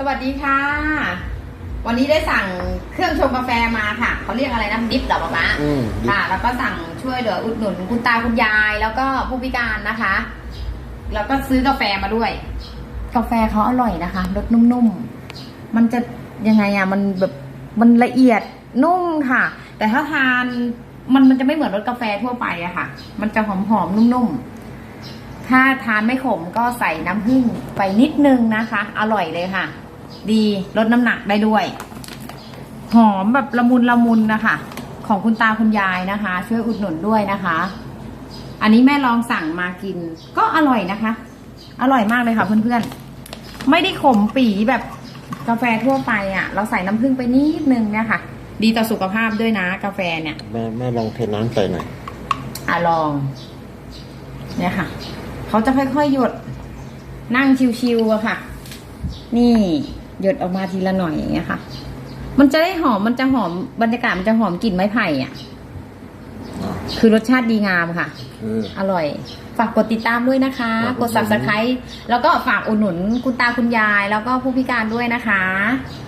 สวัสดีค่ะ วันนี้ได้สั่งเครื่องชงกาแฟมาค่ะเขาเรียกอะไรนะดิฟเหรอป๊าป๊าอืมดิฟ ค่ะ แล้วก็สั่งช่วยเหลืออุดหนุนคุณตาคุณยาย แล้วก็ผู้พิการนะคะ แล้วก็ซื้อกาแฟมาด้วย กาแฟเขาอร่อยนะคะรสนุ่มๆมันจะยังไงอะมันแบบมันละเอียดนุ่มค่ะ แต่ถ้าทานมันมันจะไม่เหมือนรสกาแฟทั่วไปอะค่ะ มันจะหอมๆนุ่มๆ ถ้าทานไม่ขมก็ใส่น้ำผึ้งไปนิดนึงนะคะ อร่อยเลยค่ะ ดีลดน้ำหนักได้ด้วย หอมแบบละมุนละมุนนะคะ ของคุณตาคุณยายนะคะ ช่วยอุดหนุนด้วยนะคะ อันนี้แม่ลองสั่งมากิน ก็อร่อยนะคะ อร่อยมากเลยค่ะเพื่อนๆ ไม่ได้ขมปีแบบกาแฟทั่วไปอะ่ะ เราใส่น้ำผึ้งไปนิดนึงเนี่ยค่ะ ดีต่อสุขภาพด้วยนะ กาแฟเนี่ย แม่แม่ลองเทน้ำใส่หน่อยอะลอง เนี่ยค่ะ เขาจะค่อยๆหยดนั่งชิวๆอะค่ะ นี่ หยดออกมาทีละหน่อยอย่างเงี้ยค่ะ มันจะได้หอมมันจะหอมบรรยากาศมันจะหอมกลิ่นไม้ไผ่อะคือรสชาติดีงามค่ะคืออร่อย ฝากกดติดตามด้วยนะคะฝากกกดดติดตาม subscribe แล้วก็ฝากอุดหนุนคุณตาคุณยาย แล้วก็ผู้พิการด้วยนะคะค